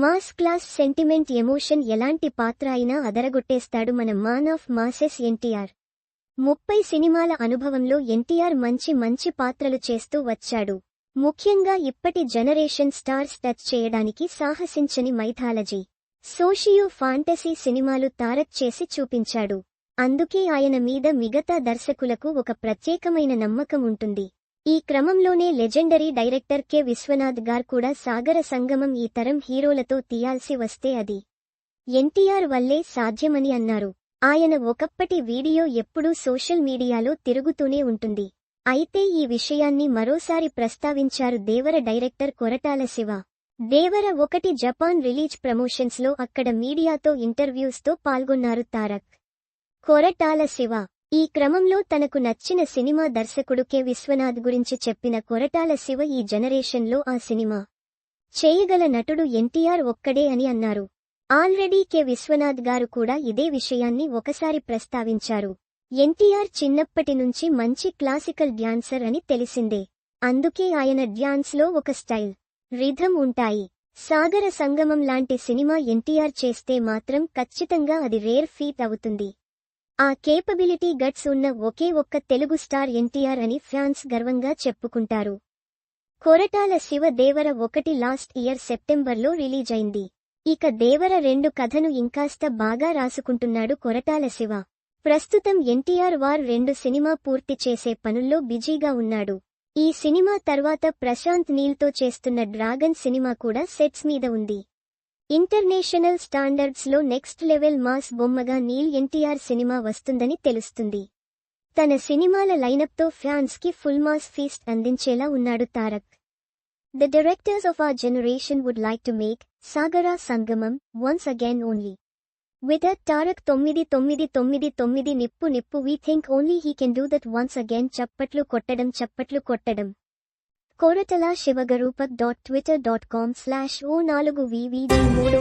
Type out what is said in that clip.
Mass class sentiment emotion ఎలాంటి పాత్ర అయినా అదరగొట్టేస్తాడు మన మాన్ ఆఫ్ మాసెస్ ఎన్టీఆర్. ముప్పై సినిమాల అనుభవంలో ఎన్టీఆర్ మంచి మంచి పాత్రలు చేస్తూ వచ్చాడు. ముఖ్యంగా ఇప్పటి జనరేషన్ స్టార్స్ టచ్ చేయడానికి సాహసించని మైథాలజీ. సోషియో ఫాంటసీ సినిమాలు తారక్ చేసి చూపించాడు. అందుకే ఆయన మీద మిగతా దర్శకులకు ఒక ప్రత్యేకమైన నమ్మకం ఉంటుంది. ఈ క్రమంలోనే లెజెండరీ డైరెక్టర్ కె. విశ్వనాథ్ గార్ కూడా సాగర సంగమం ఈ తరం హీరోలతో తీయాల్సి వస్తే అది ఎన్టీఆర్ వల్లే సాధ్యమని అన్నారు. ఆయన ఒకప్పటి వీడియో ఎప్పుడూ సోషల్ మీడియాలో తిరుగుతూనే ఉంటుంది. అయితే ఈ విషయాన్ని మరోసారి ప్రస్తావించారు దేవర డైరెక్టర్ కొరటాల శివ. దేవర ఒకటి జపాన్ రిలీజ్ ప్రమోషన్స్లో అక్కడ మీడియాతో ఇంటర్వ్యూస్తో పాల్గొన్నారు తారక్. కొరటాల శివ. ఈ క్రమంలో తనకు నచ్చిన సినిమా దర్శకుడు కె విశ్వనాథ్ గురించి చెప్పిన కొరటాల శివ ఈ జనరేషన్లో ఆ సినిమా చేయగల నటుడు ఎన్టీఆర్ ఒక్కడే అని అన్నారు. ఆల్రెడీ కె విశ్వనాథ్ గారు కూడా ఇదే విషయాన్ని ఒకసారి ప్రస్తావించారు. ఎన్టీఆర్ చిన్నప్పటి నుంచి మంచి క్లాసికల్ డ్యాన్సర్ అని తెలిసిందే. అందుకే ఆయన డ్యాన్స్లో ఒక స్టైల్ రిథం ఉంటాయి. సాగర సంగమం లాంటి సినిమా ఎన్టీఆర్ చేస్తే మాత్రం ఖచ్చితంగా అది రేర్ ఫీట్ అవుతుంది. ఆ కేపబిలిటీ గట్స్ ఉన్న ఒకే ఒక్క తెలుగు స్టార్ ఎన్టీఆర్ అని ఫ్యాన్స్ గర్వంగా చెప్పుకుంటారు. కొరటాల శివ దేవర ఒకటి లాస్ట్ ఇయర్ సెప్టెంబర్లో రిలీజ్ అయింది. ఇక దేవర రెండు కథను ఇంకాస్త బాగా రాసుకుంటున్నాడు కొరటాల శివ. ప్రస్తుతం ఎన్టీఆర్ వార్ రెండు సినిమా పూర్తి చేసే పనుల్లో బిజీగా ఉన్నాడు. ఈ సినిమా తర్వాత ప్రశాంత్ నీల్తో చేస్తున్న డ్రాగన్ సినిమా కూడా సెట్స్ మీద ఉంది. ఇంటర్నేషనల్ స్టాండర్డ్స్లో నెక్స్ట్ లెవెల్ మాస్ బొమ్మగా నీల్ ఎన్టీఆర్ సినిమా వస్తుందని తెలుస్తుంది. తన సినిమాల లైనప్తో ఫ్యాన్స్కి ఫుల్ మాస్ ఫీస్ట్ అందించేలా ఉన్నాడు Tarak. The directors of our generation would like to make Sagara Sangamam once again only. With a Tarak తొమ్మిది తొమ్మిది తొమ్మిది తొమ్మిది నిప్పు నిప్పు we think only he can do that once again చప్పట్లు కొట్టడం చప్పట్లు కొట్టడం. Koratala శివగరూపక్ dot twitter dot com slash O నాలుగు వివిడి మూడు